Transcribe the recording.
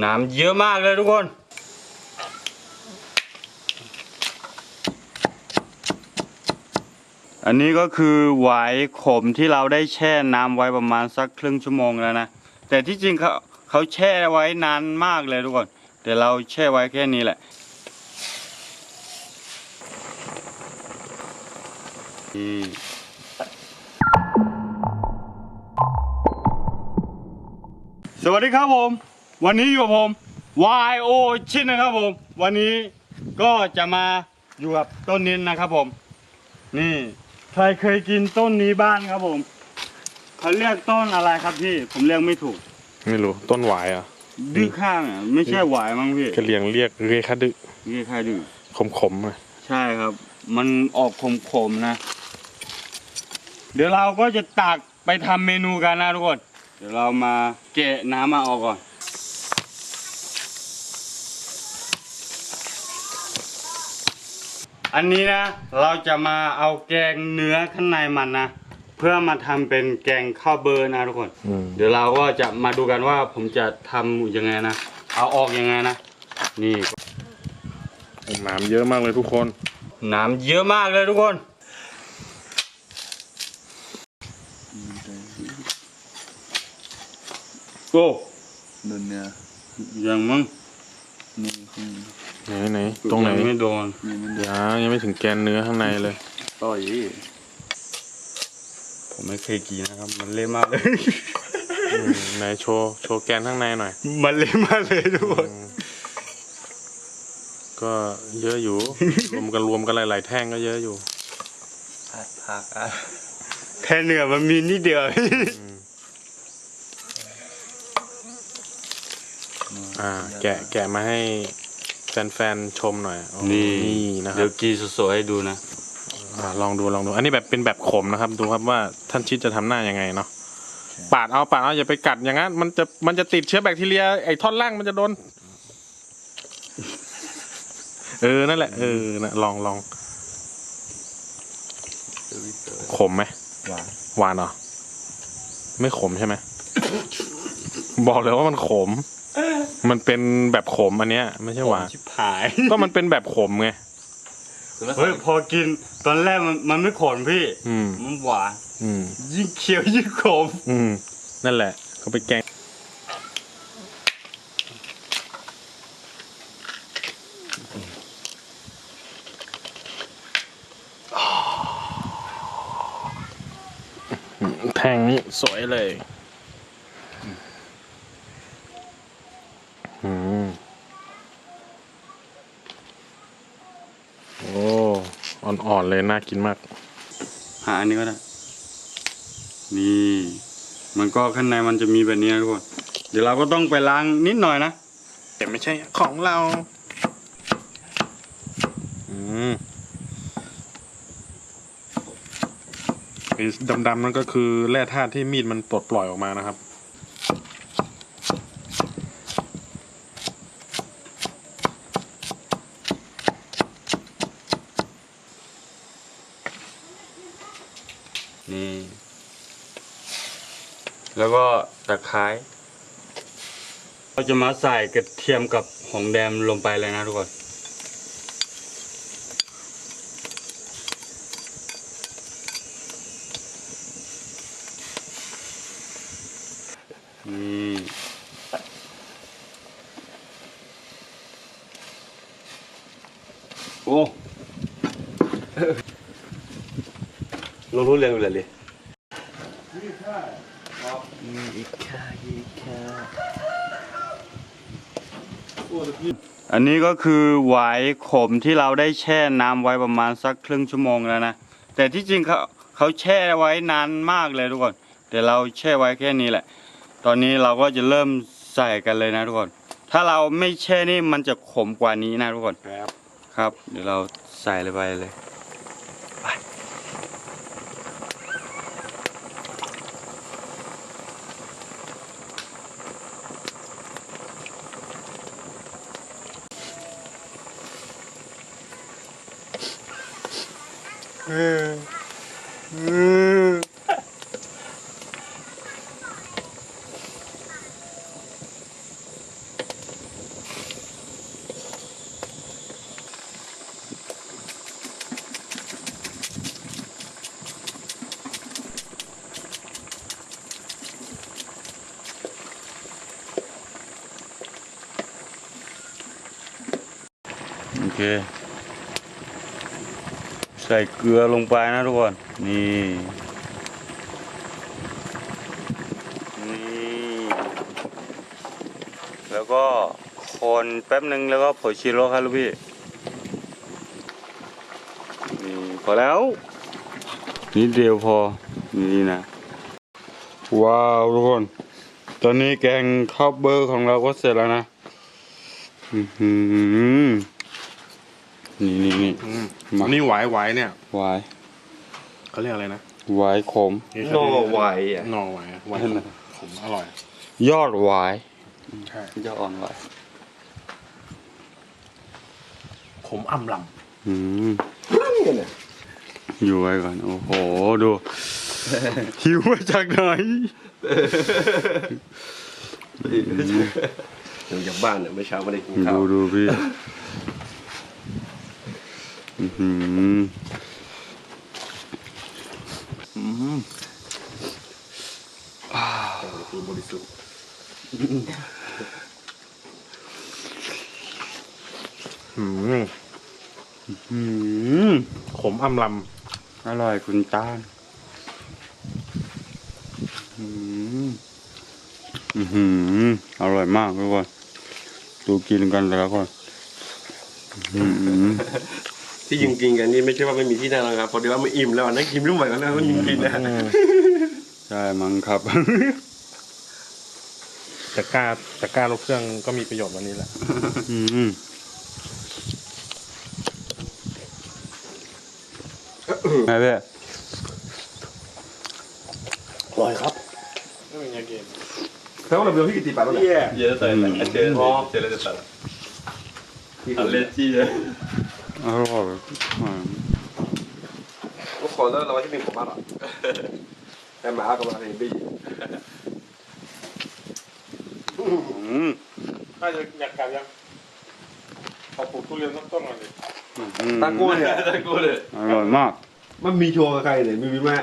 น้ำเยอะมากเลยทุกคนอันนี้ก็คือหวายขมที่เราได้แช่น้ำไว้ประมาณสักครึ่งชั่วโมงแล้วนะ แต่ที่จริงเขาเขาแช่ไว้นานมากเลยทุกคนแต่เราแช่ไว้แค่นี้แหละสวัสดีครับผม วันนี้อยู่กับผม YO ชินนะครับผม วันนี้ก็จะมาอยู่กับต้นนี้นะครับผม นี่ใครเคยกินต้นนี้บ้างครับผมเขาเรียกต้นอะไรครับพี่ ผมเรียกไม่ถูก ไม่รู้ต้นหวายเหรอะดื้อข้างอะไม่ใช่หวายมั้งพี่กะเหรียงเรียกเรียกคาดึนี่ใครดื้อขมขมๆอะใช่ครับ มันออกขมๆนะ เดี๋ยวเราก็จะตักไปทำเมนูกันนะทุกคน เดี๋ยวเรามาเกะน้ำมาออกก่อน อันนี้นะ เราจะมาเอาแกงเนื้อข้างในมันนะ เพื่อมาทำเป็นแกงข้าวเบอร์นะทุกคนอืมเดี๋ยวเราก็จะมาดูกันว่าผมจะทำยังไงนะ เอาออกยังไงนะ นี่น้ำเยอะมากเลยทุกคน น้ำเยอะมากเลยทุกคนโอ้โดนเนื้อยังมั้งนี่คุณ ไหนไหนตรงไหนยังไม่โดนนี่มันยังยังไม่ถึงแกนเนื้อข้างในเลยต่อยผมไม่เคยกินนะครับ มันเละมากเลยอืมไหนโชว์โชว์แกนข้างในหน่อย มันเละมากเลยทุกคนอืมก็เยอะอยู่ รวมกันรวมกันหลายๆแท่งก็เยอะอยู่ผัดผักอะแค่เนื้อมันมีนิดเดียวอืมอ่า แกะแกะมาให้ แฟนๆชมหน่อยโอ้นี่นี่นะคเดี๋รัยบวกินสดๆให้ดูนะ อ่าลองดูลองดู อันนี้แบบเป็นแบบขมนะครับ ดูครับว่าท่านชิดจะทำหน้ายังไงเนาะปาดเอาปาดเอาอย่าไปกัดอย่างนั้นมันจะมันจะติดเชื้อแบคทีเรียไอ้ท่อนล่างมันจะโดน เออนั่นแหละเออนะลองลองขมไหม หวานหวานเหรอ ไม่ขมใช่ไหม บอกเลยว่ามันขม มันเป็นแบบขมอันเนี้ย ไม่ใช่หวานชิบหาย ก็มันเป็นแบบขมไง เฮ้ยพอกินตอนแรกมันมันไม่ขมพี่ อืม มันหวาน อืม ยิ่งเคี้ยวยิ่งขม อืม นั่นแหละ เขาไปแกงแทงนี้สวยเลย อืม โอ้ อ่อนๆเลยน่ากินมาก หาอันนี้ก็ได้ นี่ มันก็ข้างในมันจะมีแบบนี้นะทุกคน เดี๋ยวเราก็ต้องไปล้างนิดหน่อยนะ แต่ไม่ใช่ของเรา อืมไอ้ดำๆนั่นก็คือแร่ธาตุที่มีดมันปลดปล่อยออกมานะครับ นี่แล้วก็ตะไคร้เราจะมาใส่กระเทียมกับหอมแดงลงไปเลยนะทุกคนนี่โอ้ ลงรู้เรื่องเลยเลยอันนี้ก็คือหวายขมที่เราได้แช่น้ำไว้ประมาณสักครึ่งชั่วโมงแล้วนะ แต่ที่จริงเขาเขาแช่ไว้นานมากเลยทุกคน แต่เราแช่ไว้แค่นี้แหละ ตอนนี้เราก็จะเริ่มใส่กันเลยนะทุกคน ถ้าเราไม่แช่นี่มันจะขมกว่านี้นะทุกคน ครับ ครับ เดี๋ยวเราใส่เลยไปเลย 음. 음. 이렇게 ส่เกลือลงไปนะทุกคน นี่นี่แล้วก็คนแป๊บหนึ่งแล้วก็ผงชีโร่ครับลูกพี่นี่พอแล้วนิดเดียวพอนี่นะ ว้าวทุกคน ตอนนี้แกงข้าวเบอร์ของเราก็เสร็จแล้วนะ อือหือ นี่นี่นี่ อืมมาอันนี้หวายหวายเนี่ยหวายเขาเรียกอะไรนะหวายขมโนไวอะหน่อหวายหวายขมขมอร่อยยอดหวายใช่ยอดอ่อนหวายขมอ่ำลอืมอยู่ไว้ก่อน โอ้โห ดู หิวมาจากไหนเดี๋ยวจากบ้านเนี่ยเมื่อเช้าไม่ได้กินข้าดูวดูพี่ อื้อหือคือบริสุทธิ์อืมอืมขมอำลอร่อยคุณตาอืมอือหือร่อยมากทุกคนดูกินกันแต่ละคนอื้อหือ ที่ยิงกินกันนี่ไม่ใช่ว่าไม่มีที่นั่งนะครับพอดีว่าไม่อิ่มแล้วนั่งกินไม่ไหวแล้วนะก็ยิงกินนะำอืมใช่มั้งครับแต่กล้าแต่กล้ารถเครื่องก็มีประโยชน์วันนี้แหละอืมไงพี่อร่อยครับไม่เป็นไงเกมแล้วเราเบลที่กี่ตีปากแล้ว เนี่ยเยอะแต่ละเจอเจอเลยแต่ละอันเลจี้เลยอร่อยอืมก็ขอแล้วเราที่มีผมมากหรอแต่หมาก็มาเห็นบี้อืมน่าจะอยากกลับยังขอปลูกทุเรียนต้นต้นก่อนดิตาโก้เนี่ยตะกูเลยอร่อยมาก มันมีโชว์กับใครเนี่ยมีมีแม่